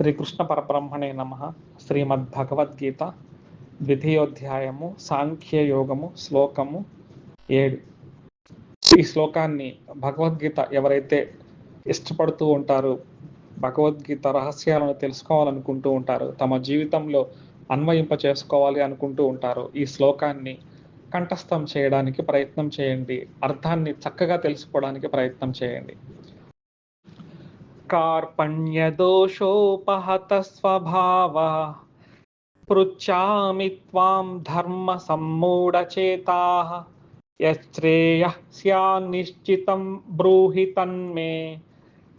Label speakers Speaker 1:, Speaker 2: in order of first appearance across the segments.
Speaker 1: శ్రీకృష్ణ పరబ్రహ్మణే నమ. శ్రీమద్భగవద్గీత ద్వితీయోధ్యాయము సాంఖ్యయోగము శ్లోకము ఏడు. ఈ శ్లోకాన్ని భగవద్గీత ఎవరైతే ఇష్టపడుతూ ఉంటారో భగవద్గీత రహస్యాలను తెలుసుకోవాలనుకుంటూ ఉంటారు తమ జీవితంలో అన్వయింప చేసుకోవాలి అనుకుంటూ ఉంటారు ఈ శ్లోకాన్ని కంఠస్థం చేయడానికి ప్రయత్నం చేయండి. అర్థాన్ని చక్కగా తెలుసుకోవడానికి ప్రయత్నం చేయండి. కార్పణ్యదోషోపహత స్వభావ త్వాం ధర్మ సమ్మూఢచేతా యశ్రేయ స్యాన్నిశ్చితం బ్రూహి తన్మే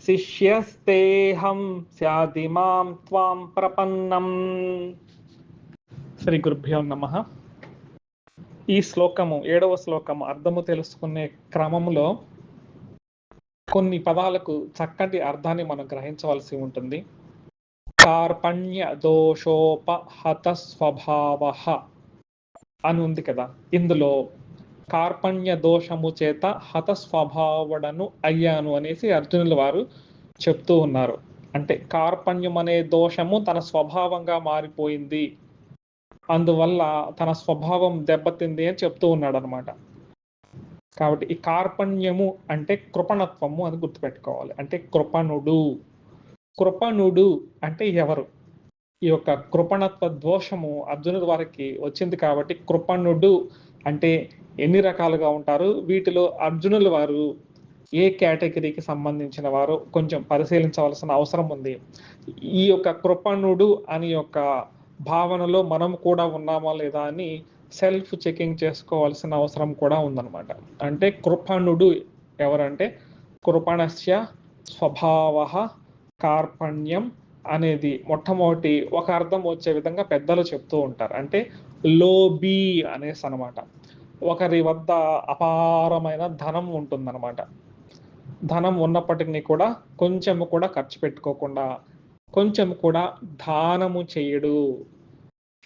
Speaker 1: శిష్యస్తేహం స్యాదిమాం త్వాం ప్రపన్నం శ్రీ గురుభ్యో నమ ఈ శ్లోకము ఏడవ శ్లోకము అర్థము తెలుసుకునే క్రమంలో కొన్ని పదాలకు చక్కటి అర్థాన్ని మనం గ్రహించవలసి ఉంటుంది. కార్పణ్య దోషోపహత స్వభావ అని ఉంది కదా. ఇందులో కార్పణ్య దోషము చేత హత స్వభావుడను అయ్యాను అనేసి అర్జునుల వారు చెప్తూ ఉన్నారు. అంటే కార్పణ్యం అనే దోషము తన స్వభావంగా మారిపోయింది. అందువల్ల తన స్వభావం దెబ్బతింది అని చెప్తూ ఉన్నాడు అనమాట కాబట్టి ఈ కార్పణ్యము అంటే కృపణత్వము అని గుర్తుపెట్టుకోవాలి. అంటే కృపణుడు. కృపణుడు అంటే ఎవరు? ఈ యొక్క కృపణత్వ దోషము అర్జునుడి వారికి వచ్చింది కాబట్టి కృపణుడు అంటే ఎన్ని రకాలుగా ఉంటారు? వీటిలో అర్జునుల వారు ఏ కేటగిరీకి సంబంధించిన వారు? కొంచెం పరిశీలించవలసిన అవసరం ఉంది. ఈ యొక్క కృపణుడు అని యొక్క భావనలో మనం కూడా ఉన్నామా లేదా అని సెల్ఫ్ చెకింగ్ చేసుకోవాల్సిన అవసరం కూడా ఉందన్నమాట. అంటే కృపణుడు ఎవరంటే కృపణస్య స్వభావ కార్పణ్యం అనేది మొట్టమొదటి ఒక అర్థం వచ్చే విధంగా పెద్దలు చెప్తూ ఉంటారు. అంటే లోబీ అనేసి అనమాట ఒకరి వద్ద అపారమైన ధనం ఉంటుందన్నమాట. ధనం ఉన్నప్పటికీ కూడా కొంచెం కూడా ఖర్చు పెట్టుకోకుండా కొంచెం కూడా దానము చేయడు.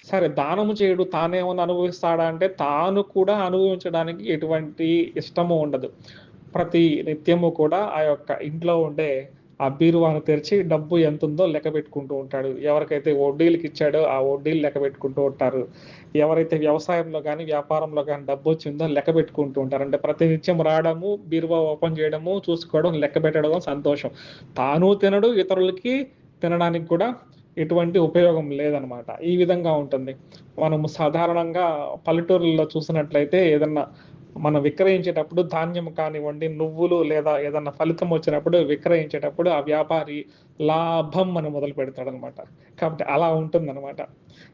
Speaker 1: సరే దానము చేయడు తానేమన్నా అనుభవిస్తాడా అంటే తాను కూడా అనుభవించడానికి ఎటువంటి ఇష్టము ఉండదు. ప్రతి నిత్యము కూడా ఆ యొక్క ఇంట్లో ఉండే ఆ బీరువాను తెరిచి డబ్బు ఎంత ఉందో లెక్క పెట్టుకుంటూ ఉంటాడు. ఎవరికైతే వడ్డీలకు ఇచ్చాడో ఆ వడ్డీలు లెక్క పెట్టుకుంటూ ఉంటారు. ఎవరైతే వ్యవసాయంలో కానీ వ్యాపారంలో కానీ డబ్బు వచ్చిందో లెక్క పెట్టుకుంటూ ఉంటారు. అంటే ప్రతి నిత్యం రావడము బీరువా ఓపెన్ చేయడము చూసుకోవడం లెక్క పెట్టడం సంతోషం. తాను తినడు ఇతరులకి తినడానికి కూడా ఎటువంటి ఉపయోగం లేదనమాట. ఈ విధంగా ఉంటుంది. మనము సాధారణంగా పల్లెటూరుల్లో చూసినట్లయితే ఏదన్నా మనం విక్రయించేటప్పుడు ధాన్యం కానివ్వండి నువ్వులు లేదా ఏదన్నా ఫలితం వచ్చినప్పుడు విక్రయించేటప్పుడు ఆ వ్యాపారి లాభం అని మొదలు పెడతాడు అనమాట కాబట్టి అలా ఉంటుందన్నమాట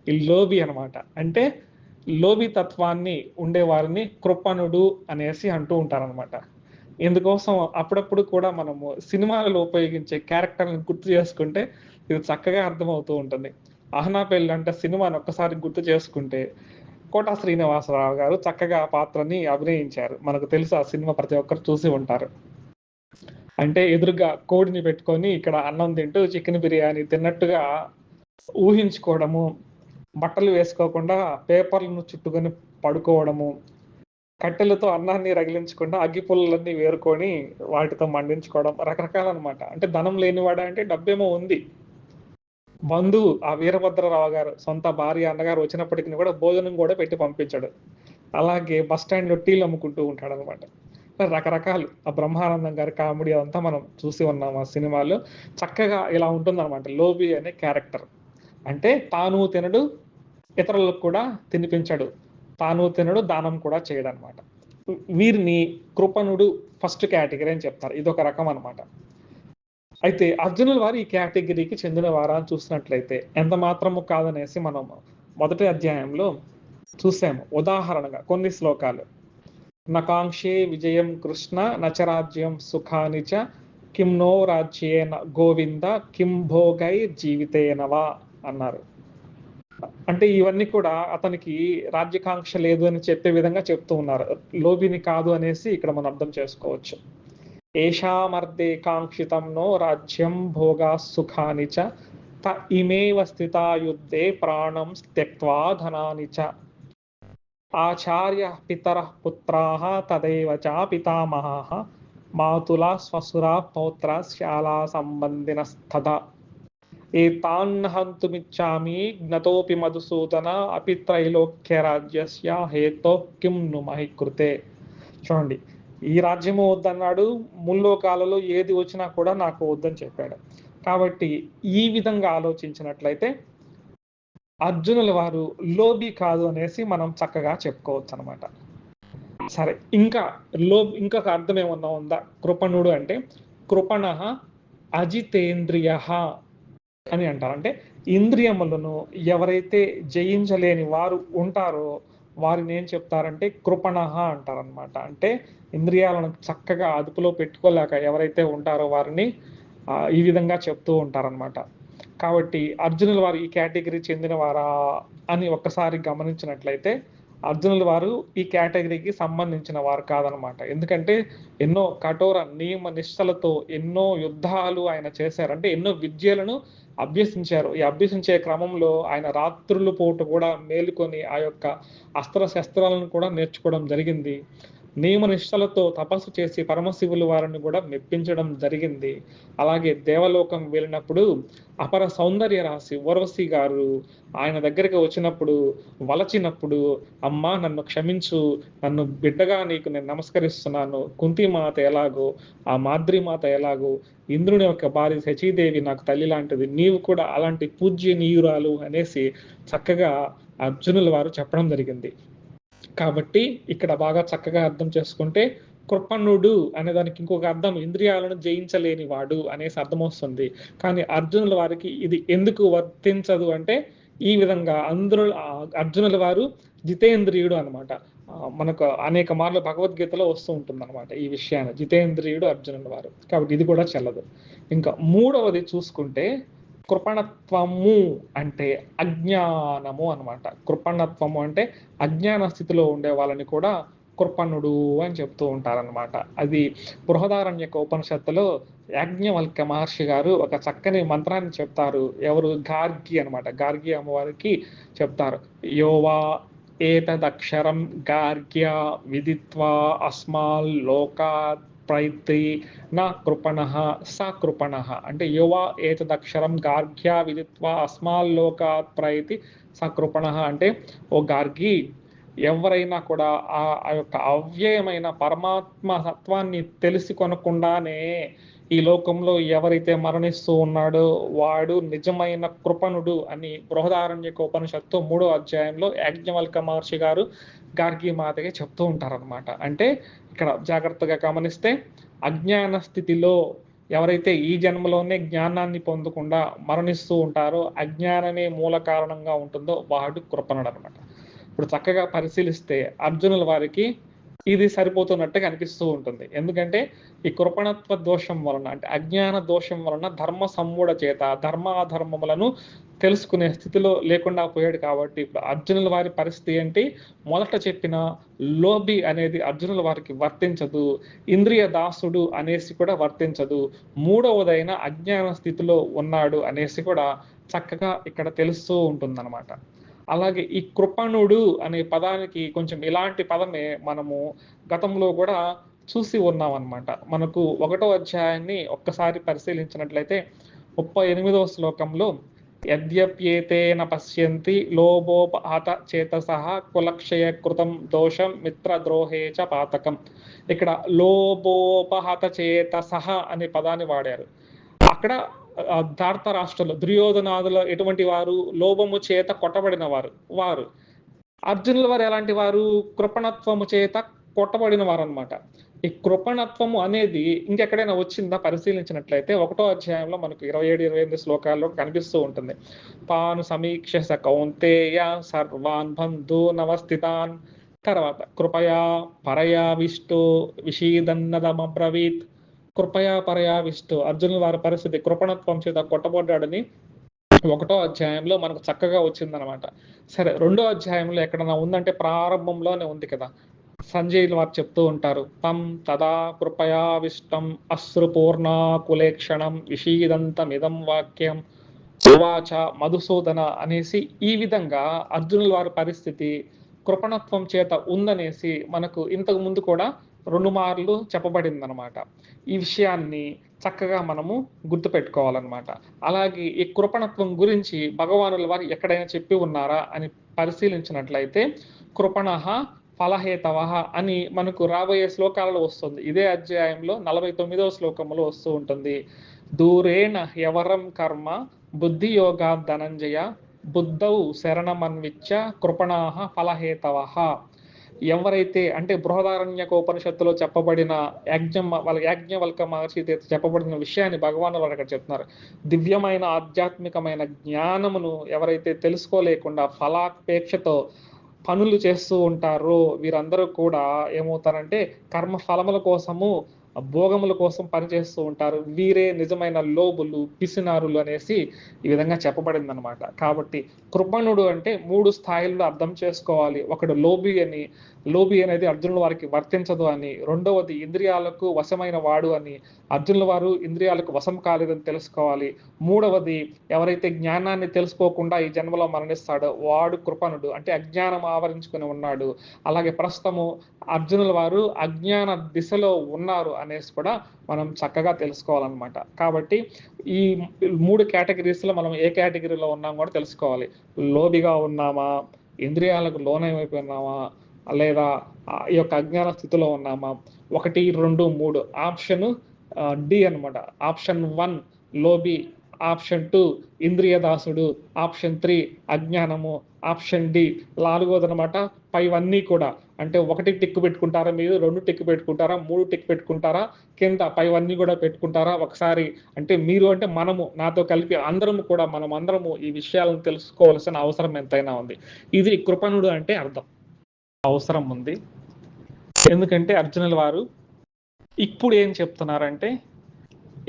Speaker 1: ఈ లోబి అనమాట. అంటే లోబి తత్వాన్ని ఉండేవారిని కృపణుడు అనేసి అంటూ ఉంటారనమాట. ఇందుకోసం అప్పుడప్పుడు కూడా మనము సినిమాలలో ఉపయోగించే క్యారెక్టర్ని గుర్తు చేసుకుంటే ఇది చక్కగా అర్థమవుతూ ఉంటుంది. అహనా పెళ్ళి అంటే సినిమాని ఒక్కసారి గుర్తు చేసుకుంటే కోటా శ్రీనివాసరావు గారు చక్కగా ఆ పాత్రని అభినయించారు. మనకు తెలుసు ఆ సినిమా ప్రతి ఒక్కరు చూసి ఉంటారు. అంటే ఎదురుగా కోడిని పెట్టుకొని ఇక్కడ అన్నం తింటూ చికెన్ బిర్యానీ తిన్నట్టుగా ఊహించుకోవడము బట్టలు వేసుకోకుండా పేపర్లను చుట్టుకొని పడుకోవడము కట్టెలతో అన్నాన్ని రగిలించకుండా అగ్గి పుల్లలన్నీ వేరుకొని వాటితో మండించుకోవడం రకరకాలన్నమాట. అంటే ధనం లేనివాడా అంటే డబ్బేమో ఉంది. బంధువు ఆ వీరభద్రరావు గారు సొంత భార్య అన్నగారు వచ్చినప్పటికీ కూడా భోజనం కూడా పెట్టి పంపించాడు. అలాగే బస్ స్టాండ్లో టీలు అమ్ముకుంటూ ఉంటాడు అనమాట రకరకాలు. ఆ బ్రహ్మానందం గారి కామెడీ అదంతా మనం చూసి ఉన్నాం ఆ సినిమాలో. చక్కగా ఇలా ఉంటుందన్నమాట. లోబి అనే క్యారెక్టర్. అంటే తాను తినడు ఇతరులకు కూడా తినిపించడు. తాను తినడు దానం కూడా చేయడు అనమాట వీరిని కృపణుడు ఫస్ట్ కేటగిరీ అని చెప్తారు. ఇది ఒక రకం అనమాట అయితే అర్జునుల వారు ఈ కేటగిరీకి చెందిన వారా అని చూసినట్లయితే ఎంత మాత్రము కాదనేసి మనం మొదటి అధ్యాయంలో చూసాము. ఉదాహరణగా కొన్ని శ్లోకాలు. నకాంక్షే విజయం కృష్ణ నచరాజ్యం సుఖానిచ చ కిం నో రాజ్యేన గోవింద కిం భోగై జీవితేనవా అన్నారు. అంటే ఇవన్నీ కూడా అతనికి రాజ్యకాంక్ష లేదు అని చెప్పే విధంగా చెప్తూ ఉన్నారు. లోబిని కాదు అనేసి ఇక్కడ మనం అర్థం చేసుకోవచ్చు. ఏషామర్దే కాంక్షితం నో రాజ్యం భోగా సుఖాని చ త ఇమేవ స్థితా యుద్ధే ప్రాణం త్యక్వా ధనాని చ. ఆచార్య పితర పుత్రాः తదేవ చ పితామహాः మాతుల స్వసుర పౌత్ర శాలా సంబంధినస్తదా ఏతాన్నహంతుమిచ్చామి జ్ఞతోపి మధుసూదన అపి త్రైలోక్య రాజ్యస్య హేతో కిం ను మహి కృతే. చూడండి ఈ రాజ్యము వద్దన్నాడు ముల్లోకాలలో ఏది వచ్చినా కూడా నాకు వద్దని చెప్పాడు. కాబట్టి ఈ విధంగా ఆలోచించినట్లయితే అర్జునుల వారు లోబి కాదు అనేసి మనం చక్కగా చెప్పుకోవచ్చు అనమాట సరే ఇంకా లో ఇంకొక అర్థం ఏమన్నా ఉందా? కృపణుడు అంటే కృపణ అజితేంద్రియ అని అంటారు. అంటే ఇంద్రియములను ఎవరైతే జయించలేని వారు ఉంటారో వారిని ఏం చెప్తారంటే కృపణ అంటారనమాట అంటే ఇంద్రియాలను చక్కగా అదుపులో పెట్టుకోలేక ఎవరైతే ఉంటారో వారిని ఈ విధంగా చెప్తూ ఉంటారనమాట కాబట్టి అర్జునుల వారు ఈ కేటగిరీ చెందిన వారా అని ఒక్కసారి గమనించినట్లయితే అర్జునుల వారు ఈ కేటగిరీకి సంబంధించిన వారు కాదనమాట ఎందుకంటే ఎన్నో కఠోర నియమ నిష్టలతో ఎన్నో యుద్ధాలు ఆయన చేశారు. అంటే ఎన్నో విద్యలను అభ్యసించారు. ఈ అభ్యసించే క్రమంలో ఆయన రాత్రులు పూట కూడా మేలుకొని ఆ యొక్క అస్త్ర శస్త్రాలను కూడా నేర్చుకోవడం జరిగింది. నియమ నిష్టలతో తపస్సు చేసి పరమశివులు వారిని కూడా మెప్పించడం జరిగింది. అలాగే దేవలోకం వెళ్ళినప్పుడు అపర సౌందర్య రాశి ఊర్వశి గారు ఆయన దగ్గరికి వచ్చినప్పుడు వలచినప్పుడు అమ్మా నన్ను క్షమించు నన్ను బిడ్డగా నీకు నేను నమస్కరిస్తున్నాను. కుంతిమాత ఎలాగో ఆ మాద్రిమాత ఎలాగో ఇంద్రుని యొక్క భార్య శచీదేవి నాకు తల్లి లాంటిది నీవు కూడా అలాంటి పూజ్యనీయురాలు అనేసి చక్కగా అర్జునుల వారు చెప్పడం జరిగింది. కాబట్టి ఇక్కడ బాగా చక్కగా అర్థం చేసుకుంటే కృపణుడు అనే దానికి ఇంకొక అర్థం ఇంద్రియాలను జయించలేని వాడు అనేసి అర్థం వస్తుంది. కానీ అర్జునుల వారికి ఇది ఎందుకు వర్తించదు అంటే ఈ విధంగా అందరూ అర్జునుల వారు జితేంద్రియుడు అనమాట మనకు అనేక మార్లు భగవద్గీతలో వస్తూ ఉంటుంది అనమాట ఈ విషయాన్ని. జితేంద్రియుడు అర్జునుల వారు. కాబట్టి ఇది కూడా చెల్లదు. ఇంకా మూడవది చూసుకుంటే కృపణత్వము అంటే అజ్ఞానము అనమాట కృపణత్వము అంటే అజ్ఞాన స్థితిలో ఉండే వాళ్ళని కూడా కృపణుడు అని చెప్తూ ఉంటారనమాట అది బృహదారణ్యక ఉపనిషత్తులో యాజ్ఞవల్క మహర్షి గారు ఒక చక్కని మంత్రాన్ని చెప్తారు. ఎవరు? గార్గి అనమాట గార్గి అమ్మవారికి చెప్తారు. యోవా ఏతదక్షరం గార్గ్య విదిత్వా అస్మాల్ లోకాత్ ప్రైతి నా కృపణ స కృపణ అంటే యువ ఏతదక్షరం గార్గ్యా విదిత్వా అస్మాల్లోకాత్ ప్రైతి స కృపణ అంటే ఓ గార్గి ఎవరైనా కూడా ఆ యొక్క అవ్యయమైన పరమాత్మ సత్వాన్ని తెలిసి కొనకుండానే ఈ లోకంలో ఎవరైతే మరణిస్తూ ఉన్నాడో వాడు నిజమైన కృపణుడు అని బృహదారణ్యక ఉపనిషత్తు మూడో అధ్యాయంలో యాజ్ఞవల్క మహర్షి గారు గార్గి మాతకి చెప్తూ ఉంటారనమాట అంటే ఇక్కడ జాగ్రత్తగా గమనిస్తే అజ్ఞాన స్థితిలో ఎవరైతే ఈ జన్మలోనే జ్ఞానాన్ని పొందకుండా మరణిస్తూ ఉంటారో అజ్ఞానమే మూల కారణంగా ఉంటుందో వాడు కృపణుడు అనమాట ఇప్పుడు చక్కగా పరిశీలిస్తే అర్జునుల వారికి ఇది సరిపోతున్నట్టుగా అనిపిస్తూ ఉంటుంది. ఎందుకంటే ఈ కృపణత్వ దోషం వలన అంటే అజ్ఞాన దోషం వలన ధర్మ సమ్ముడ చేత ధర్మాధర్మములను తెలుసుకునే స్థితిలో లేకుండా పోయాడు కాబట్టి ఇప్పుడు అర్జునుల వారి పరిస్థితి ఏంటి? మొదట చెప్పిన లోబి అనేది అర్జునుల వారికి వర్తించదు. ఇంద్రియ దాసుడు అనేసి కూడా వర్తించదు. మూడవదైన అజ్ఞాన స్థితిలో ఉన్నాడు అనేసి కూడా చక్కగా ఇక్కడ తెలుస్తూ ఉంటుందన్నమాట. అలాగే ఈ కృపణుడు అనే పదానికి కొంచెం ఇలాంటి పదమే మనము గతంలో కూడా చూసి ఉన్నాం అనమాట మనకు ఒకటో అధ్యాయాన్ని ఒక్కసారి పరిశీలించినట్లయితే ముప్పై ఎనిమిదవ శ్లోకంలో యద్యప్యేతేన పశ్యంతి లోభోపహత చేతసహ కులక్షయ కృతం దోషం మిత్రద్రోహే చ పాతకం. ఇక్కడ లోభోపహత చేతసహ అనే పదాన్ని వాడారు. అక్కడ ధార్త రాష్ట్రంలో దుర్యోధనాదుల ఎటువంటి వారు లోభము చేత కొట్టబడిన వారు వారు. అర్జునుల వారు ఎలాంటి వారు? కృపణత్వము చేత కొట్టబడిన వారు అనమాట ఈ కృపణత్వము అనేది ఇంకెక్కడైనా వచ్చిందా? పరిశీలించినట్లయితే ఒకటో అధ్యాయంలో మనకు ఇరవై ఏడు ఇరవై ఎనిమిది శ్లోకాల్లో కనిపిస్తూ ఉంటుంది. పాను సమీక్ష కౌంతేయ సర్వాన్ బంధు నవస్థితాన్ తర్వాత కృపయా పరయా విష్ణు విషీదన్నదమ్రవీత్ కృపయా పరయావిష్టు. అర్జునుల వారి పరిస్థితి కృపణత్వం చేత కొట్టబడ్డాడని ఒకటో అధ్యాయంలో మనకు చక్కగా వచ్చిందనమాట సరే రెండో అధ్యాయంలో ఎక్కడన్నా ఉందంటే ప్రారంభంలోనే ఉంది కదా. సంజయ్ వారు చెప్తూ ఉంటారు తం తదా కృపయావిష్టం అశ్రుపూర్ణ కులేక్షణం విషీదంతమిదం వాక్యం ఉవాచ మధుసూదన అనేసి ఈ విధంగా అర్జునుల వారి పరిస్థితి కృపణత్వం చేత ఉందనేసి మనకు ఇంతకు ముందు కూడా రెండు మార్లు చెప్పబడింది అనమాట ఈ విషయాన్ని చక్కగా మనము గుర్తుపెట్టుకోవాలన్నమాట. అలాగే ఈ కృపణత్వం గురించి భగవానుల వారు ఎక్కడైనా చెప్పి ఉన్నారా అని పరిశీలించినట్లయితే కృపణ ఫలహేతవ అని మనకు రాబోయే శ్లోకాలలో వస్తుంది. ఇదే అధ్యాయంలో నలభై తొమ్మిదవ శ్లోకంలో వస్తూ ఉంటుంది. దూరేణ ఎవరం కర్మ బుద్ధి యోగా ధనంజయ బుద్ధౌ శరణమన్విచ్చ కృపణాహ ఫలహేతవ. ఎవరైతే అంటే బృహదారణ్యక ఉపనిషత్తులో చెప్పబడిన యాజ్ఞ వాళ్ళ యాజ్ఞవల్క మహర్షి చెప్పబడిన విషయాన్ని భగవాన్ వారు అక్కడ చెప్తున్నారు. దివ్యమైన ఆధ్యాత్మికమైన జ్ఞానమును ఎవరైతే తెలుసుకోలేకుండా ఫలాపేక్షతో పనులు చేస్తూ ఉంటారో వీరందరూ కూడా ఏమవుతారంటే కర్మ ఫలముల కోసము భోగముల కోసం పనిచేస్తూ ఉంటారు. వీరే నిజమైన లోబులు పిసినారులు అనేసి ఈ విధంగా చెప్పబడింది అనమాట కాబట్టి కృపణుడు అంటే మూడు స్థాయిల్లో అర్థం చేసుకోవాలి. ఒకడు లోబి అని లోబి అనేది అర్జునుల వారికి వర్తించదు అని రెండవది ఇంద్రియాలకు వశమైన వాడు అని. అర్జునుల వారు ఇంద్రియాలకు వశం కాలేదని తెలుసుకోవాలి. మూడవది ఎవరైతే జ్ఞానాన్ని తెలుసుకోకుండా ఈ జన్మలో మరణిస్తాడో వాడు కృపణుడు అంటే అజ్ఞానం ఆవరించుకుని ఉన్నాడు. అలాగే ప్రస్తుతము అర్జునుల వారు అజ్ఞాన దిశలో ఉన్నారు అనేసి కూడా మనం చక్కగా తెలుసుకోవాలన్నమాట. కాబట్టి ఈ మూడు కేటగిరీస్లో మనం ఏ కేటగిరీలో ఉన్నాం కూడా తెలుసుకోవాలి. లోబిగా ఉన్నామా? ఇంద్రియాలకు లోనైపోయినామా? లేదా ఈ యొక్క అజ్ఞాన స్థితిలో ఉన్నామా? ఒకటి రెండు మూడు. ఆప్షన్ డి అనమాట ఆప్షన్ వన్ లోబి ఆప్షన్ టూ ఇంద్రియదాసుడు. ఆప్షన్ త్రీ అజ్ఞానము. ఆప్షన్ డి నాలుగోది అనమాట పైవన్నీ కూడా. అంటే ఒకటి టిక్ పెట్టుకుంటారా మీరు? రెండు టిక్ పెట్టుకుంటారా? మూడు టిక్ పెట్టుకుంటారా? కింద పైవన్నీ కూడా పెట్టుకుంటారా? ఒకసారి అంటే మీరు అంటే మనము నాతో కలిపి అందరము కూడా మనం అందరము ఈ విషయాలను తెలుసుకోవాల్సిన అవసరం ఎంతైనా ఉంది. ఇది కృపణుడు అంటే అర్థం. అవసరం ఉంది. ఎందుకంటే అర్జునుల వారు ఇప్పుడు ఏం చెప్తున్నారంటే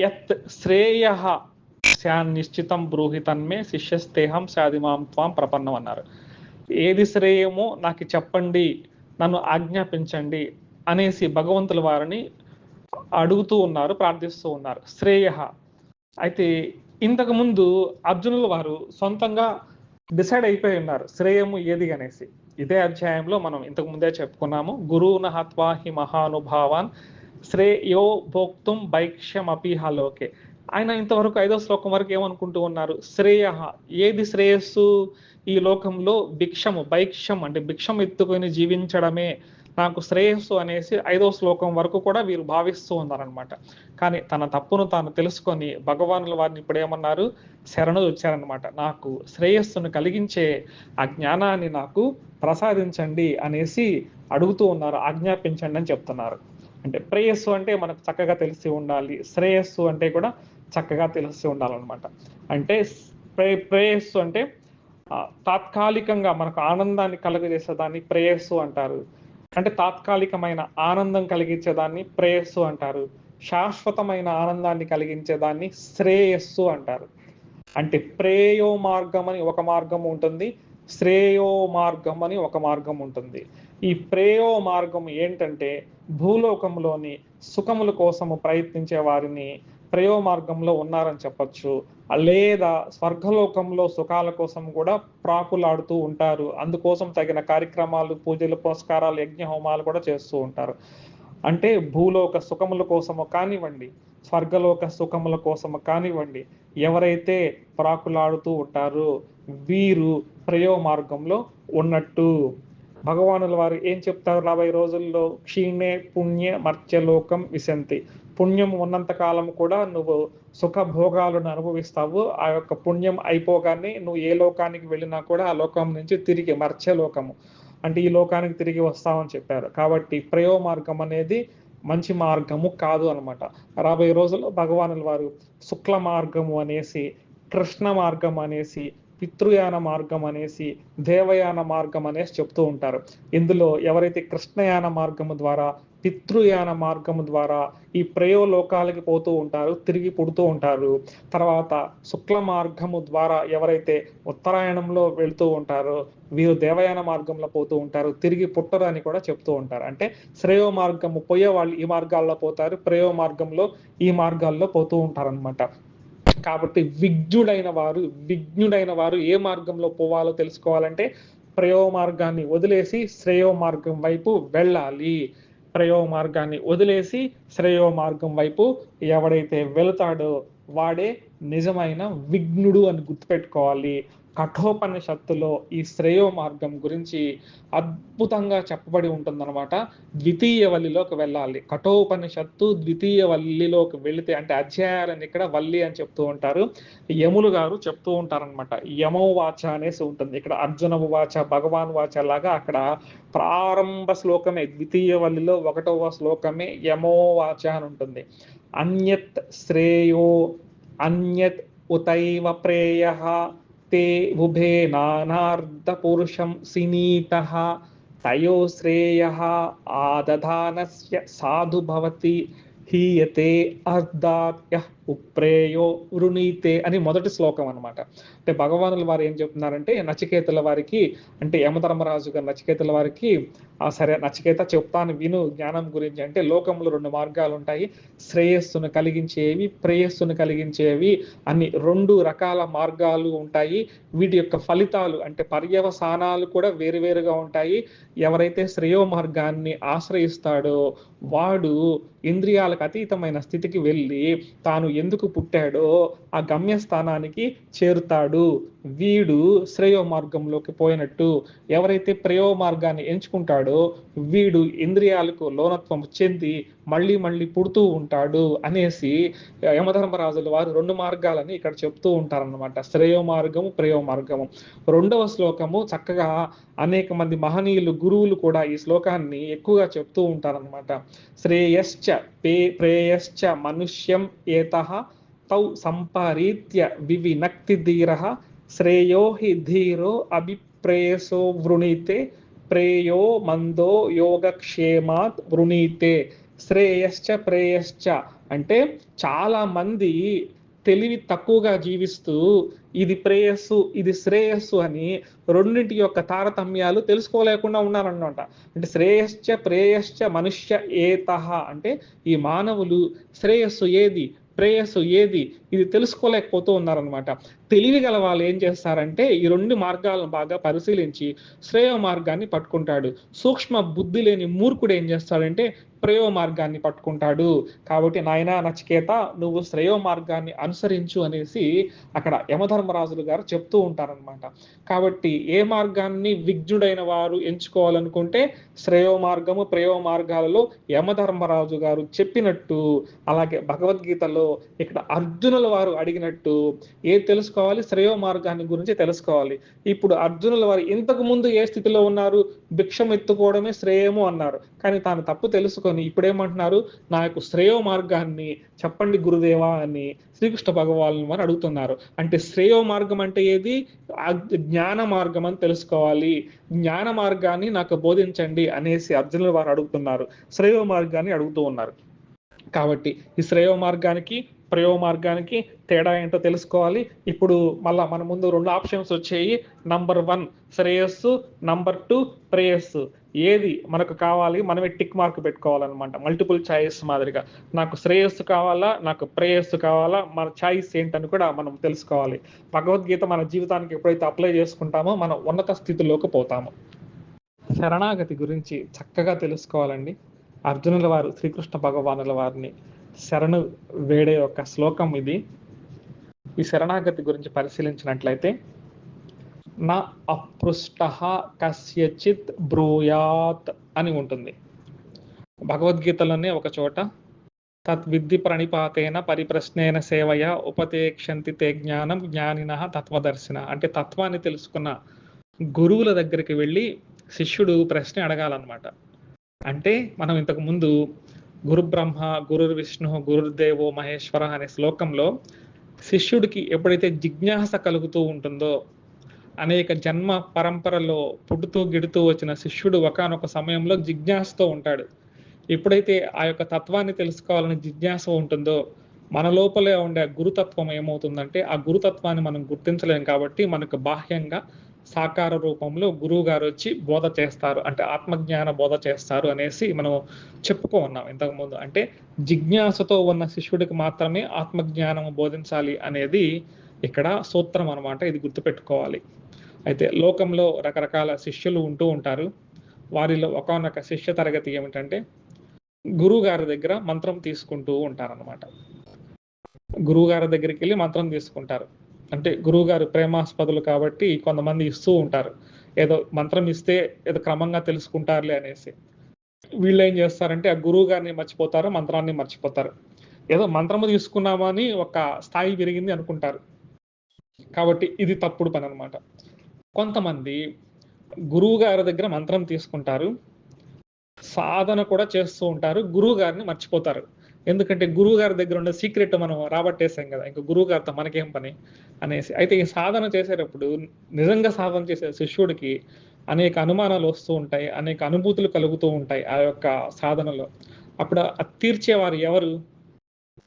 Speaker 1: యత్ శ్రేయ నిశ్చితం బ్రూహి తన్మే శిష్యస్తేహం శాదిమాం త్వాం ప్రపన్నం అన్నారు. ఏది శ్రేయమో నాకు చెప్పండి నన్ను ఆజ్ఞాపించండి అనేసి భగవంతుల వారిని అడుగుతూ ఉన్నారు ప్రార్థిస్తూ ఉన్నారు. శ్రేయ. అయితే ఇంతకుముందు అర్జునుల వారు సొంతంగా డిసైడ్ అయిపోయి ఉన్నారు శ్రేయము ఏది అనేసి. ఇదే అధ్యాయంలో మనం ఇంతకు ముందే చెప్పుకున్నాము. గురువున హత్వా హి మహానుభావాన్ శ్రేయో భోక్తుం బైక్ష్యమపిహలోకే ఆయన ఇంతవరకు ఐదో శ్లోకం వరకు ఏమనుకుంటూ ఉన్నారు? శ్రేయ. ఏది శ్రేయస్సు? ఈ లోకంలో భిక్షము భైక్ష్యం అంటే భిక్షం ఎత్తుకొని జీవించడమే నాకు శ్రేయస్సు అనేసి ఐదో శ్లోకం వరకు కూడా వీరు భావిస్తూ ఉన్నారనమాట కానీ తన తప్పును తాను తెలుసుకొని భగవానుల వారిని ఇప్పుడు ఏమన్నారు? శరణు వచ్చారనమాట నాకు శ్రేయస్సును కలిగించే ఆ జ్ఞానాన్ని నాకు ప్రసాదించండి అనేసి అడుగుతూ ఉన్నారు ఆజ్ఞాపించండి అని చెప్తున్నారు. అంటే ప్రేయస్సు అంటే మనకు చక్కగా తెలిసి ఉండాలి. శ్రేయస్సు అంటే కూడా చక్కగా తెలిసి ఉండాలన్నమాట. అంటే ప్రే ప్రేయస్సు అంటే తాత్కాలికంగా మనకు ఆనందాన్ని కలుగజేసేదాన్ని ప్రేయస్సు అంటారు. అంటే తాత్కాలికమైన ఆనందం కలిగించేదాన్ని ప్రేయస్సు అంటారు. శాశ్వతమైన ఆనందాన్ని కలిగించేదాన్ని శ్రేయస్సు అంటారు. అంటే ప్రేయో మార్గం అని ఒక మార్గం ఉంటుంది. శ్రేయో మార్గం అని ఒక మార్గం ఉంటుంది. ఈ ప్రేయో మార్గం ఏంటంటే భూలోకంలోని సుఖముల కోసము ప్రయత్నించే వారిని ప్రేయో మార్గంలో ఉన్నారని చెప్పచ్చు. లేదా స్వర్గలోకంలో సుఖాల కోసం కూడా ప్రాకులాడుతూ ఉంటారు. అందుకోసం తగిన కార్యక్రమాలు పూజలు పురస్కారాలు యజ్ఞ హోమాలు కూడా చేస్తూ ఉంటారు. అంటే భూలోక సుఖముల కోసము కానివ్వండి స్వర్గలోక సుఖముల కోసము కానివ్వండి ఎవరైతే ప్రాకులాడుతూ ఉంటారో వీరు ప్రయో మార్గంలో ఉన్నట్టు. భగవానుల వారు ఏం చెప్తారు? రాబోయే రోజుల్లో క్షీణే పుణ్య మర్త్యలోకం విశంతి. పుణ్యం ఉన్నంత కాలం కూడా నువ్వు సుఖ భోగాలను అనుభవిస్తావు. ఆ యొక్క పుణ్యం అయిపోగానే నువ్వు ఏ లోకానికి వెళ్ళినా కూడా ఆ లోకం నుంచి తిరిగి మర్చే లోకము. అంటే ఈ లోకానికి తిరిగి వస్తామని చెప్పారు. కాబట్టి ప్రయో మార్గం అనేది మంచి మార్గము కాదు అనమాట రాబోయే రోజుల్లో భగవానుల వారు శుక్ల మార్గము అనేసి కృష్ణ మార్గం అనేసి పితృయాన మార్గం అనేసి దేవయాన మార్గం అనేసి చెప్తూ ఉంటారు. ఇందులో ఎవరైతే కృష్ణయాన మార్గము ద్వారా పితృయాన మార్గము ద్వారా ఈ ప్రయోలోకాలకి పోతూ ఉంటారు తిరిగి పుడుతూ ఉంటారు. తర్వాత శుక్ల మార్గము ద్వారా ఎవరైతే ఉత్తరాయణంలో వెళుతూ ఉంటారో వీరు దేవయాన మార్గంలో పోతూ ఉంటారు తిరిగి పుట్టరు అని కూడా చెప్తూ ఉంటారు. అంటే శ్రేయో మార్గము పోయే వాళ్ళు ఈ మార్గాల్లో పోతారు ప్రయో మార్గంలో ఈ మార్గాల్లో పోతూ ఉంటారనమాట కాబట్టి విజ్ఞుడైన వారు విజ్ఞుడైన వారు ఏ మార్గంలో పోవాలో తెలుసుకోవాలంటే ప్రయో మార్గాన్ని వదిలేసి శ్రేయో మార్గం వైపు వెళ్ళాలి. ప్రయో మార్గాన్ని వదిలేసి శ్రేయో మార్గం వైపు ఎవడైతే వెళతాడో వాడే నిజమైన విఘ్నుడు అని గుర్తుపెట్టుకోవాలి. కఠోపనిషత్తులో ఈ శ్రేయో మార్గం గురించి అద్భుతంగా చెప్పబడి ఉంటుందన్నమాట. ద్వితీయ వల్లిలోకి వెళ్ళాలి. కఠోపనిషత్తు ద్వితీయ వల్లిలోకి వెళితే అంటే అధ్యాయాలని ఇక్కడ వల్లి అని చెప్తూ ఉంటారు. యములు గారు చెప్తూ ఉంటారనమాట యమో వాచ అనేసి ఉంటుంది. ఇక్కడ అర్జున వాచ భగవాన్ వాచ లాగా అక్కడ ప్రారంభ శ్లోకమే ద్వితీయ వల్లిలో ఒకటవ శ్లోకమే యమో వాచ అని ఉంటుంది. అన్యత్ శ్రేయో అన్యత్ ఉతైవ ప్రేయ ते बुभे नानार्धपुरुषं सिनीतः तयो श्रेयः आदधानस्य साधु भवति हीयते अर्धात् यः ఉప్రేయో వృణీతే అని మొదటి శ్లోకం అనమాట అంటే భగవానుల వారు ఏం చెప్తున్నారంటే నచికేతల వారికి అంటే యమధర్మరాజు గారు నచికేతల వారికి ఆ సరే నచికేత చెప్తాను విను జ్ఞానం గురించి. అంటే లోకంలో రెండు మార్గాలు ఉంటాయి. శ్రేయస్సును కలిగించేవి ప్రేయస్సును కలిగించేవి అని రెండు రకాల మార్గాలు ఉంటాయి. వీటి యొక్క ఫలితాలు అంటే పర్యవసానాలు కూడా వేరువేరుగా ఉంటాయి. ఎవరైతే శ్రేయో మార్గాన్ని ఆశ్రయిస్తాడో వాడు ఇంద్రియాలకు అతీతమైన స్థితికి వెళ్ళి తాను ఎందుకు పుట్టాడో ఆ గమ్యస్థానానికి చేరుతాడు. వీడు శ్రేయో మార్గంలోకి పోయినట్టు ఎవరైతే ప్రయో మార్గాన్ని ఎంచుకుంటాడో వీడు ఇంద్రియాలకు లోనత్వం చెంది మళ్ళీ మళ్ళీ పుడుతూ ఉంటాడు అనేసి యమధర్మరాజుల వారు రెండు మార్గాలని ఇక్కడ చెప్తూ ఉంటారన్నమాట. శ్రేయో మార్గము ప్రయో మార్గము. రెండవ శ్లోకము చక్కగా అనేక మంది మహనీయులు గురువులు కూడా ఈ శ్లోకాన్ని ఎక్కువగా చెప్తూ ఉంటారనమాట శ్రేయశ్చ పే ప్రేయశ్చ మనుష్యం ఏత తౌ సంపారీత్య వివినక్తి ధీర శ్రేయో హి ధీరో అభిప్రేయసో వృణీతే ప్రేయో మందో యోగక్షేమాత్ వృణీతే. శ్రేయశ్చ ప్రేయశ్చ అంటే చాలా మంది తెలివి తక్కువగా జీవిస్తూ ఇది ప్రేయస్సు ఇది శ్రేయస్సు అని రెండింటి యొక్క తారతమ్యాలు తెలుసుకోలేకుండా ఉన్నారన్నమాట. అంటే శ్రేయశ్చ ప్రేయశ్చ మనుష్య ఏతహ అంటే ఈ మానవులు శ్రేయస్సు ఏది ప్రేయస్సు ఏది ఇది తెలుసుకోలేకపోతూ ఉన్నారనమాట తెలివి గల వాళ్ళు ఏం చేస్తారంటే ఈ రెండు మార్గాలను బాగా పరిశీలించి శ్రేయ మార్గాన్ని పట్టుకుంటాడు. సూక్ష్మ బుద్ధి లేని మూర్ఖుడు ఏం చేస్తాడంటే ప్రయో మార్గాన్ని పట్టుకుంటాడు. కాబట్టి నాయన నచికేత నువ్వు శ్రేయో మార్గాన్ని అనుసరించు అనేసి అక్కడ యమధర్మరాజులు గారు చెప్తూ ఉంటారనమాట కాబట్టి ఏ మార్గాన్ని విఘ్నుడైన వారు ఎంచుకోవాలనుకుంటే శ్రేయో మార్గము ప్రయో మార్గాలలో యమధర్మరాజు గారు చెప్పినట్టు అలాగే భగవద్గీతలో ఇక్కడ అర్జునుల వారు అడిగినట్టు ఏ తెలుసుకోవాలి శ్రేయో మార్గాన్ని గురించి తెలుసుకోవాలి. ఇప్పుడు అర్జునుల వారు ఇంతకు ముందు ఏ స్థితిలో ఉన్నారు? భిక్షం ఎత్తుకోవడమే శ్రేయము అన్నారు. కానీ తాను తప్పు తెలుసుకొని ఇప్పుడేమంటున్నారు? నా యొక్క శ్రేయో మార్గాన్ని చెప్పండి గురుదేవా అని శ్రీకృష్ణ భగవాను వారు అడుగుతున్నారు. అంటే శ్రేయో మార్గం అంటే ఏది? జ్ఞాన మార్గం అని తెలుసుకోవాలి. జ్ఞాన మార్గాన్ని నాకు బోధించండి అనేసి అర్జునుల వారు అడుగుతున్నారు. శ్రేయో మార్గాన్ని అడుగుతూ ఉన్నారు. కాబట్టి ఈ శ్రేయో మార్గానికి ప్రయోగ మార్గానికి తేడా ఏంటో తెలుసుకోవాలి. ఇప్పుడు మళ్ళా మన ముందు రెండు ఆప్షన్స్ వచ్చాయి. నంబర్ వన్ శ్రేయస్సు. నంబర్ టూ ప్రేయస్సు. ఏది మనకు కావాలి మనమే టిక్ మార్క్ పెట్టుకోవాలన్నమాట. మల్టిపుల్ చాయిస్ మాదిరిగా. నాకు శ్రేయస్సు కావాలా నాకు ప్రేయస్సు కావాలా మన చాయిస్ ఏంటని కూడా మనం తెలుసుకోవాలి. భగవద్గీత మన జీవితానికి ఎప్పుడైతే అప్లై చేసుకుంటామో మనం ఉన్నత స్థితిలోకి పోతాము. శరణాగతి గురించి చక్కగా తెలుసుకోవాలండి. అర్జునుల వారు శ్రీకృష్ణ భగవానుల వారిని శరణు వేడే ఒక శ్లోకం ఇది. ఈ శరణాగతి గురించి పరిశీలించినట్లయితే నా అపృష్ట కస్యచిత్ బ్రూయాత్ అని ఉంటుంది. భగవద్గీతలోనే ఒక చోట తద్విద్ధి ప్రణిపాతేన పరిప్రశ్నేన సేవయ ఉపతేక్షంతి తే జ్ఞానం జ్ఞానిన తత్వదర్శన. అంటే తత్వాన్ని తెలుసుకున్న గురువుల దగ్గరికి వెళ్ళి శిష్యుడు ప్రశ్న అడగాలన్నమాట. అంటే మనం ఇంతకు ముందు గురు బ్రహ్మ గురు విష్ణు గురుదేవో మహేశ్వర అనే శ్లోకంలో శిష్యుడికి ఎప్పుడైతే జిజ్ఞాస కలుగుతూ ఉంటుందో అనేక జన్మ పరంపరలో పుట్టుతూ గిడుతూ వచ్చిన శిష్యుడు ఒకానొక సమయంలో జిజ్ఞాసతో ఉంటాడు. ఎప్పుడైతే ఆ యొక్క తత్వాన్ని తెలుసుకోవాలని జిజ్ఞాస ఉంటుందో మన లోపలే ఉండే గురుతత్వం ఏమవుతుందంటే ఆ గురుతత్వాన్ని మనం గుర్తించలేం కాబట్టి మనకు బాహ్యంగా సాకార రూపంలో గురువు గారు వచ్చి బోధ చేస్తారు. అంటే ఆత్మజ్ఞాన బోధ చేస్తారు అనేసి మనం చెప్పుకో ఉన్నాం ఇంతకుముందు. అంటే జిజ్ఞాసతో ఉన్న శిష్యుడికి మాత్రమే ఆత్మజ్ఞానం బోధించాలి అనేది ఇక్కడ సూత్రం అనమాట ఇది గుర్తుపెట్టుకోవాలి. అయితే లోకంలో రకరకాల శిష్యులు ఉంటూ ఉంటారు. వారిలో ఒకనొక శిష్య తరగతి ఏమిటంటే గురువు గారి దగ్గర మంత్రం తీసుకుంటూ ఉంటారనమాట గురువు గారి దగ్గరికి వెళ్ళి మంత్రం తీసుకుంటారు. అంటే గురువు గారు ప్రేమాస్పదులు కాబట్టి కొంతమంది ఇస్తూ ఉంటారు. ఏదో మంత్రం ఇస్తే ఏదో క్రమంగా తెలుసుకుంటారులే అనేసి. వీళ్ళు ఏం చేస్తారంటే ఆ గురువు గారిని మర్చిపోతారు మంత్రాన్ని మర్చిపోతారు. ఏదో మంత్రము తీసుకున్నామని ఒక స్థాయి పెరిగింది అనుకుంటారు. కాబట్టి ఇది తప్పుడు పని అనమాట కొంతమంది గురువు గారి దగ్గర మంత్రం తీసుకుంటారు. సాధన కూడా చేస్తూ ఉంటారు గురువు గారిని మర్చిపోతారు. ఎందుకంటే గురువు గారి దగ్గర ఉండే సీక్రెట్ మనం రాబట్టేసాం కదా. ఇంకా గురువు గారితో మనకేం పని? అనేసి. అయితే ఈ సాధన చేసేటప్పుడు నిజంగా సాధన చేసే శిష్యుడికి అనేక అనుమానాలు వస్తూ ఉంటాయి అనేక అనుభూతులు కలుగుతూ ఉంటాయి ఆ యొక్క సాధనలో. అప్పుడు తీర్చేవారు ఎవరు?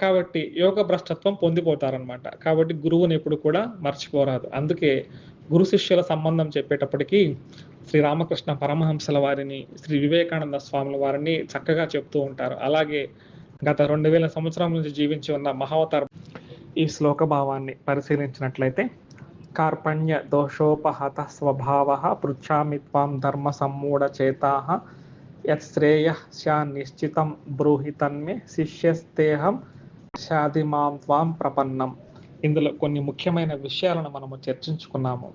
Speaker 1: కాబట్టి యోగ భ్రష్టత్వం పొందిపోతారనమాట కాబట్టి గురువుని ఎప్పుడు కూడా మర్చిపోరాదు. అందుకే గురు శిష్యుల సంబంధం చెప్పేటప్పటికీ శ్రీ రామకృష్ణ పరమహంసల వారిని శ్రీ వివేకానంద స్వాముల వారిని చక్కగా చెప్తూ ఉంటారు. అలాగే గత రెండు వేల సంవత్సరం నుంచి జీవించి ఉన్న మహావతార ఈ శ్లోక భావాన్ని పరిశీలించినట్లయితే కార్పణ్య దోషోపహత స్వభావ పృచ్ఛామి త్వాం ధర్మ సమ్మూఢ చేతాహ యత్శ్రేయ శా నిశ్చితం బ్రూహి తన్మే శిష్యస్తేహం శాదిమాం త్వాం ప్రపన్నం. ఇందులో కొన్ని ముఖ్యమైన విషయాలను మనము చర్చించుకున్నాము.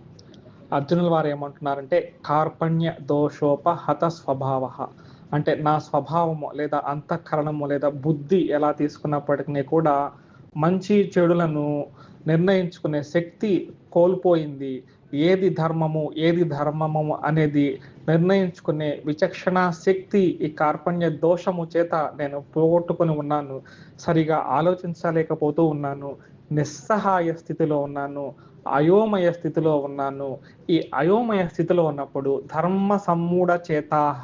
Speaker 1: అర్జునుల వారు ఏమంటున్నారంటే కార్పణ్య దోషోపహత స్వభావ. అంటే నా స్వభావము లేదా అంతఃకరణము లేదా బుద్ధి ఎలా తీసుకున్నప్పటికీ కూడా మంచి చెడులను నిర్ణయించుకునే శక్తి కోల్పోయింది. ఏది ధర్మము ఏది ధర్మము అనేది నిర్ణయించుకునే విచక్షణ శక్తి ఈ కార్పణ్య దోషము చేత నేను పోగొట్టుకుని ఉన్నాను. సరిగా ఆలోచించలేకపోతూ ఉన్నాను. నిస్సహాయ స్థితిలో ఉన్నాను. అయోమయ స్థితిలో ఉన్నాను. ఈ అయోమయ స్థితిలో ఉన్నప్పుడు ధర్మ సమ్మూఢ చేతాహ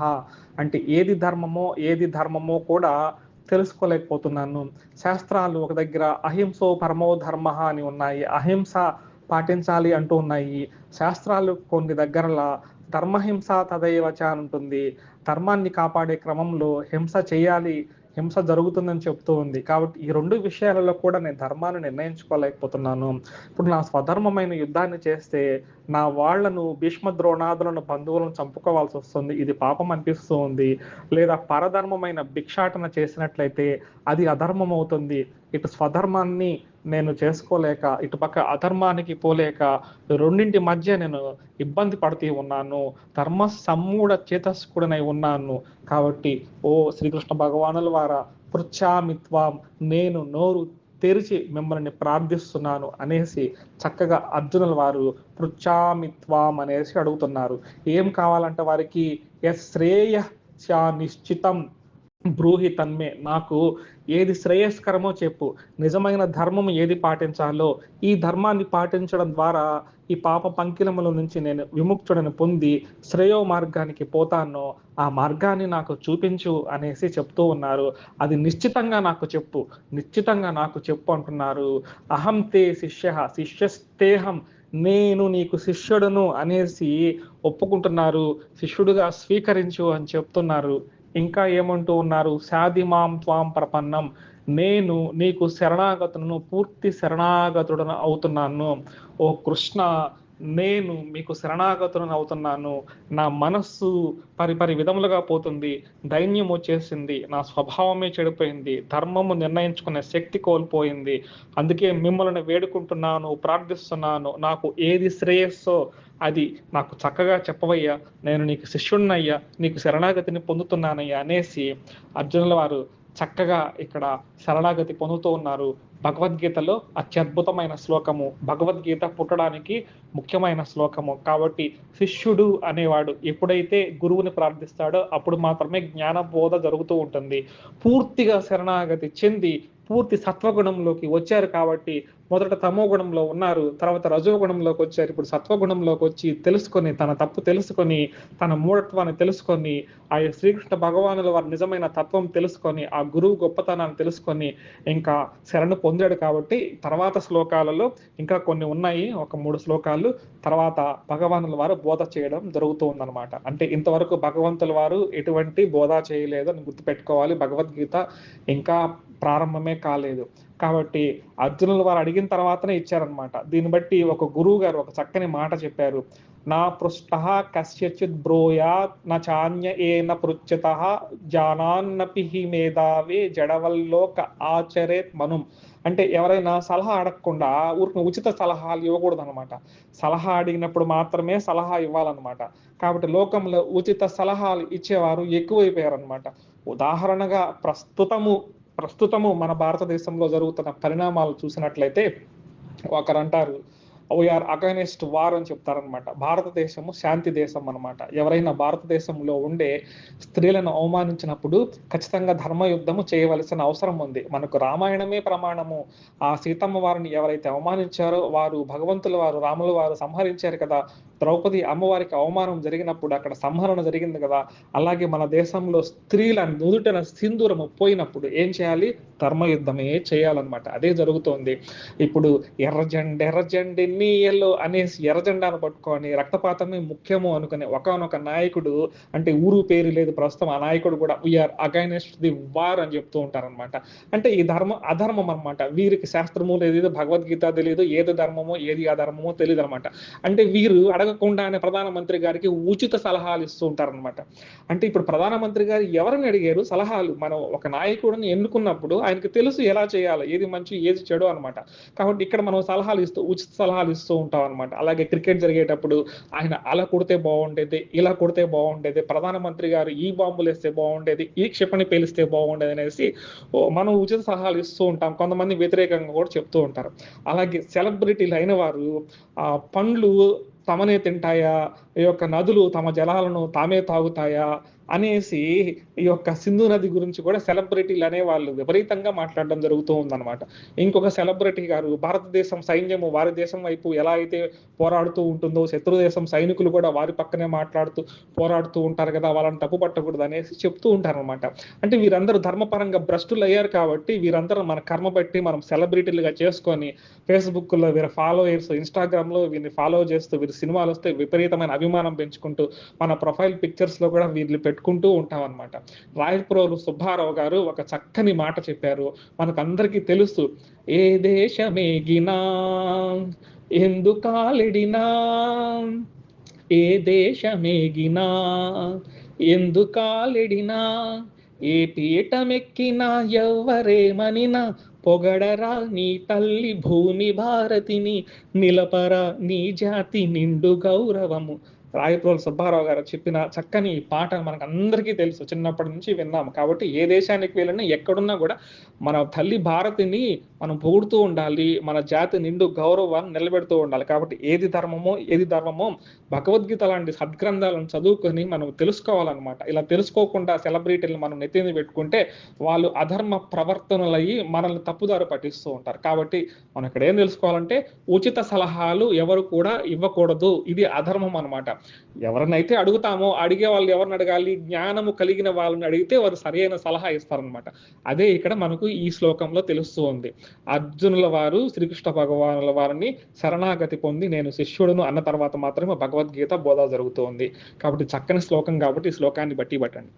Speaker 1: అంటే ఏది ధర్మమో ఏది ధర్మమో కూడా తెలుసుకోలేకపోతున్నాను. శాస్త్రాలు ఒక దగ్గర అహింసో పరమో ధర్మ అని ఉన్నాయి. అహింస పాటించాలి అంటూ ఉన్నాయి. శాస్త్రాలు కొన్ని దగ్గరలా ధర్మహింస తదైవచ అని ఉంటుంది. ధర్మాన్ని కాపాడే క్రమంలో హింస చేయాలి హింస జరుగుతుందని చెప్తూ ఉంది. కాబట్టి ఈ రెండు విషయాలలో కూడా నేను ధర్మాన్ని నిర్ణయించుకోలేకపోతున్నాను. ఇప్పుడు నా స్వధర్మమైన యుద్ధాన్ని చేస్తే నా వాళ్ళను భీష్మ ద్రోణాదులను బంధువులను చంపుకోవాల్సి వస్తుంది. ఇది పాపం అనిపిస్తూ ఉంది లేదా పరధర్మమైన భిక్షాటన చేసినట్లయితే అది అధర్మం అవుతుంది ఇటు స్వధర్మాన్ని నేను చేసుకోలేక ఇటుపక్క అధర్మానికి పోలేక రెండింటి మధ్య నేను ఇబ్బంది పడుతూ ఉన్నాను. ధర్మ సమ్మూఢ చేతస్కుడనై ఉన్నాను. కాబట్టి ఓ శ్రీకృష్ణ భగవానుల వారా పృచ్ఛామిత్వాం నేను నోరు తెరిచి మిమ్మల్ని ప్రార్థిస్తున్నాను అనేసి చక్కగా అర్జునుల వారు పృచ్ఛామిత్వాం అనేసి అడుగుతున్నారు. ఏం కావాలంటే వారికి శ్రేయ నిశ్చితం బ్రూహి తన్మే నాకు ఏది శ్రేయస్కరమో చెప్పు. నిజమైన ధర్మం ఏది పాటించాలో ఈ ధర్మాన్ని పాటించడం ద్వారా ఈ పాప పంకిలముల నుంచి నేను విముక్తుడని పొంది శ్రేయో మార్గానికి పోతానో ఆ మార్గాన్ని నాకు చూపించు అనేసి చెప్తూ ఉన్నారు. అది నిశ్చితంగా నాకు చెప్పు. నిశ్చితంగా నాకు చెప్పు అంటున్నారు. అహం తే శిష్య శిష్యస్తేహం నేను నీకు శిష్యుడును అనేసి ఒప్పుకుంటున్నారు. శిష్యుడుగా స్వీకరించు అని చెప్తున్నారు. ఇంకా ఏమంటూ ఉన్నారు? శాదిమాం త్వాం ప్రపన్నం. నేను నీకు శరణాగతులను పూర్తి శరణాగతుడను అవుతున్నాను. ఓ కృష్ణ నేను మీకు శరణాగతులను అవుతున్నాను. నా మనస్సు పరిపరి విధములుగా పోతుంది. దైన్యం వచ్చేసింది నా స్వభావమే చెడిపోయింది. ధర్మము నిర్ణయించుకునే శక్తి కోల్పోయింది. అందుకే మిమ్మల్ని వేడుకుంటున్నాను ప్రార్థిస్తున్నాను. నాకు ఏది శ్రేయస్సో అది నాకు చక్కగా చెప్పవయ్యా. నేను నీకు శిష్యుడినయ్యా నీకు శరణాగతిని పొందుతున్నానయ్యా అనేసి అర్జునుల వారు చక్కగా ఇక్కడ శరణాగతి పొందుతూ ఉన్నారు. భగవద్గీతలో అత్యద్భుతమైన శ్లోకము. భగవద్గీత పుట్టడానికి ముఖ్యమైన శ్లోకము. కాబట్టి శిష్యుడు అనేవాడు ఎప్పుడైతే గురువుని ప్రార్థిస్తాడో అప్పుడు మాత్రమే జ్ఞాన బోధ జరుగుతూ ఉంటుంది. పూర్తిగా శరణాగతి చెంది పూర్తి సత్వగుణంలోకి వచ్చారు కాబట్టి మొదట తమో గుణంలో ఉన్నారు తర్వాత రజోగుణంలోకి వచ్చారు. ఇప్పుడు సత్వగుణంలోకి వచ్చి తెలుసుకొని తన తప్పు తెలుసుకొని తన మూఢత్వాన్ని తెలుసుకొని ఆ శ్రీకృష్ణ భగవానుల వారి నిజమైన తత్వం తెలుసుకొని ఆ గురువు గొప్పతనాన్ని తెలుసుకొని ఇంకా శరణు పొందాడు కాబట్టి తర్వాత శ్లోకాలలో ఇంకా కొన్ని ఉన్నాయి. ఒక మూడు శ్లోకాలు. తర్వాత భగవానుల వారు బోధ చేయడం జరుగుతూ ఉందన్నమాట అంటే ఇంతవరకు భగవంతుల వారు ఎటువంటి బోధ చేయలేదు అని గుర్తుపెట్టుకోవాలి. భగవద్గీత ఇంకా ప్రారంభమే కాలేదు. కాబట్టి అర్జునుల వారు అడిగిన తర్వాతనే ఇచ్చారనమాట దీన్ని బట్టి ఒక గురువు గారు ఒక చక్కని మాట చెప్పారు. నా పృష్ట కస్యచిత్ బ్రోయాత్ నా చాన్య ఏన పృచ్యత జానాన్నపి మేధావే జడవల్లోక ఆచరేత్ మనుం. అంటే ఎవరైనా సలహా అడగకుండా ఊరికి ఉచిత సలహాలు ఇవ్వకూడదు అనమాట సలహా అడిగినప్పుడు మాత్రమే సలహా ఇవ్వాలన్నమాట. కాబట్టి లోకంలో ఉచిత సలహాలు ఇచ్చేవారు ఎక్కువైపోయారనమాట ఉదాహరణగా ప్రస్తుతము ప్రస్తుతము మన భారతదేశంలో జరుగుతున్న పరిణామాలు చూసినట్లయితే ఒకరు అంటారు వీఆర్ అగైనెస్ట్ వార్ అని చెప్తారనమాట భారతదేశము శాంతి దేశం అనమాట ఎవరైనా భారతదేశంలో ఉండే స్త్రీలను అవమానించినప్పుడు ఖచ్చితంగా ధర్మయుద్ధము చేయవలసిన అవసరం ఉంది. మనకు రామాయణమే ప్రమాణము. ఆ సీతమ్మ వారిని ఎవరైతే అవమానించారో వారు భగవంతుల వారు రాముల వారు సంహరించారు కదా ద్రౌపది అమ్మవారికి అవమానం జరిగినప్పుడు అక్కడ సంహరణ జరిగింది కదా అలాగే మన దేశంలో స్త్రీల నుదుటన సింధూరము పోయినప్పుడు ఏం చేయాలి? ధర్మయుద్ధమే చేయాలన్నమాట. అదే జరుగుతోంది. ఇప్పుడు ఎర్రజెండ ఎర్రజెండి నీయల్లో అనేసి ఎర్రజెండాను పట్టుకొని రక్తపాతమే ముఖ్యము అనుకునే ఒకనొక నాయకుడు అంటే ఊరు పేరు లేదు ప్రస్తుతం ఆ నాయకుడు కూడా వీఆర్ అగైనెస్ట్ ది వార్ అని చెప్తూ ఉంటారనమాట అంటే ఈ ధర్మం అధర్మం అనమాట వీరికి శాస్త్రము లేదు భగవద్గీత తెలియదు ఏది ధర్మమో ఏది అధర్మమో తెలియదు అనమాట అంటే వీరు అడగకుండానే ప్రధానమంత్రి గారికి ఉచిత సలహాలు ఇస్తూ ఉంటారనమాట అంటే ఇప్పుడు ప్రధానమంత్రి గారు ఎవరిని అడిగారు? సలహాలు. మనం ఒక నాయకుడిని ఎన్నుకున్నప్పుడు ఆయనకు తెలుసు ఎలా చేయాలి ఏది మంచి ఏది చెడు అనమాట కాబట్టి ఇక్కడ మనం సలహాలు ఇస్తూ ఉచిత సలహాలు ఇస్తూ ఉంటాం అనమాట అలాగే క్రికెట్ జరిగేటప్పుడు ఆయన అలా కొడితే బాగుండేది ఇలా కొడితే బాగుండేది ప్రధానమంత్రి గారు ఈ బాంబులు వేస్తే బాగుండేది ఈ క్షిపణి పేలిస్తే బాగుండేది అనేసి మనం ఉచిత సలహాలు ఇస్తూ ఉంటాం. కొంతమంది వ్యతిరేకంగా కూడా చెప్తూ ఉంటారు. అలాగే సెలబ్రిటీలు అయిన వారు ఆ పండ్లు తమనే తింటాయా? ఈ యొక్క నదులు తమ జలాలను తామే తాగుతాయా? అనేసి ఈ యొక్క సింధు నది గురించి కూడా సెలబ్రిటీలు అనే వాళ్ళు విపరీతంగా మాట్లాడడం జరుగుతూ ఉందన్నమాట. ఇంకొక సెలబ్రిటీ గారు భారతదేశం సైన్యము వారి దేశం వైపు ఎలా అయితే పోరాడుతూ ఉంటుందో శత్రు దేశం సైనికులు కూడా వారి పక్కనే మాట్లాడుతూ పోరాడుతూ ఉంటారు కదా వాళ్ళని తప్పు పట్టకూడదు అనేసి చెప్తూ ఉంటారు అనమాట అంటే వీరందరూ ధర్మపరంగా భ్రష్టులు అయ్యారు కాబట్టి వీరందరూ మన కర్మ బట్టి మనం సెలబ్రిటీలుగా చేసుకొని ఫేస్బుక్లో వీరి ఫాలోయర్స్ ఇన్స్టాగ్రామ్లో వీరిని ఫాలో చేస్తూ వీరి సినిమాలు వస్తే విపరీతమైన అభిమానం పెంచుకుంటూ మన ప్రొఫైల్ పిక్చర్స్లో కూడా వీరిని పెట్టుకుంటూ ఉంటాం అనమాట రాయప్రోలు సుబ్బారావు గారు ఒక చక్కని మాట చెప్పారు. మనకందరికీ తెలుసు. ఏ దేశమేగినా ఎందుకాలిడినా ఏ దేశమేగినా ఎందుకాలిడినా ఏ పీఠమెక్కినా ఎవ్వరేమనినా పొగడరా నీ తల్లి భూమి భారతిని నిలపరా నీ జాతి నిండు గౌరవము. రాయప్రోలు సుబ్బారావు గారు చెప్పిన చక్కని పాట మనకు అందరికీ తెలుసు. చిన్నప్పటి నుంచి విన్నాము. కాబట్టి ఏ దేశానికి వెళ్ళినా ఎక్కడున్నా కూడా మన తల్లి భారతిని మనం పొగుడుతూ ఉండాలి మన జాతి నిండు గౌరవాన్ని నిలబెడుతూ ఉండాలి. కాబట్టి ఏది ధర్మమో ఏది ధర్మమో భగవద్గీత లాంటి సద్గ్రంథాలను చదువుకొని మనం తెలుసుకోవాలన్నమాట. ఇలా తెలుసుకోకుండా సెలబ్రిటీలను మనం నెత్తిని పెట్టుకుంటే వాళ్ళు అధర్మ ప్రవర్తనలయ్యి మనల్ని తప్పుదారు పట్టిస్తూ ఉంటారు. కాబట్టి మనం ఇక్కడ ఏం తెలుసుకోవాలంటే ఉచిత సలహాలు ఎవరు కూడా ఇవ్వకూడదు. ఇది అధర్మం అనమాట ఎవరినైతే అడుగుతామో అడిగే వాళ్ళు ఎవరిని అడగాలి జ్ఞానము కలిగిన వాళ్ళని అడిగితే వారు సరైన సలహా ఇస్తారనమాట అదే ఇక్కడ మనకు ఈ శ్లోకంలో తెలుస్తూ ఉంది. అర్జునుల వారు శ్రీకృష్ణ భగవానుల వారిని శరణాగతి పొంది నేను శిష్యుడును అన్న తర్వాత మాత్రమే భగవద్గీత బోధ జరుగుతోంది. కాబట్టి చక్కని శ్లోకం కాబట్టి ఈ శ్లోకాన్ని బట్టి పట్టండి.